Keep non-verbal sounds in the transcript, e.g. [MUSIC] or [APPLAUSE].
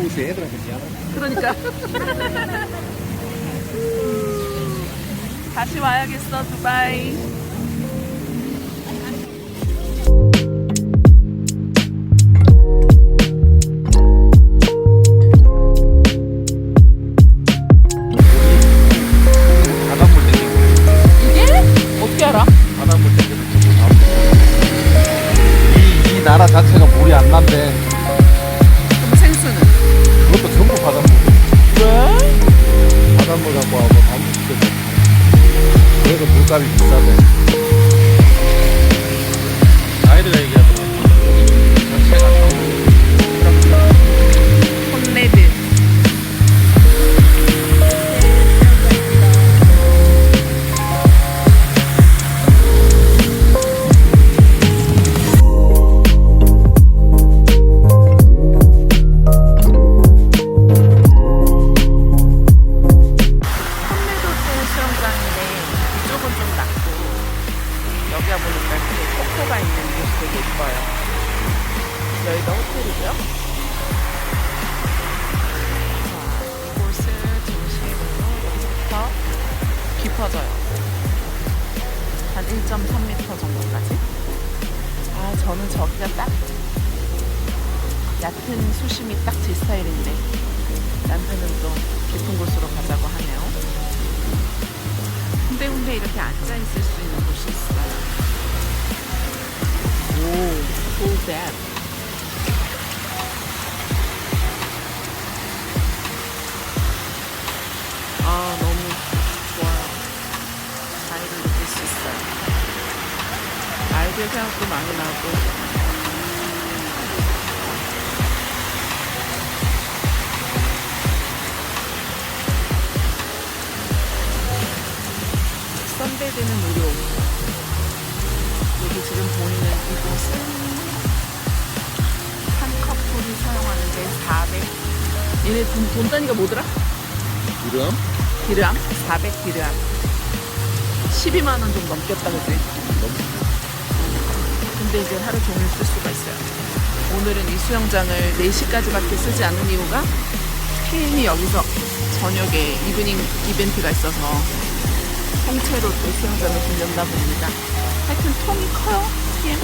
그래서 애들한테 미안하다. 그러니까. [LAUGHS] 다시 와야겠어, 두바이. 그래서 물값 폭포가 있는 곳이 되게 예뻐요. 여기가 호텔이고요. 자, 이곳을 중심으로 여기서부터 깊어져요. 한 1.3m 정도까지. 아, 저는 저기가 딱 얕은 수심이 딱 제 스타일인데 남편은 또 깊은 곳으로 가자고 하네요. 군데군데 이렇게 앉아 있을 수 있는 오, full depth. 아 너무 좋아요. 자유를 느낄 수 있어요. 아이들 생각도 많이 나고. 선베드는 무료. 얘네 돈, 돈 단위가 뭐더라? 이름? 디르암? 400 디르암 12만 원 좀 넘겼다 그지? 근데 이제 하루 종일 쓸 수가 있어요 오늘은 이 수영장을 4시까지밖에 쓰지 않은 이유가 PM이 여기서 저녁에 이브닝 이벤트가 있어서 통째로 또 수영장을 빌렸나 봅니다 하여튼 통이 커요 PM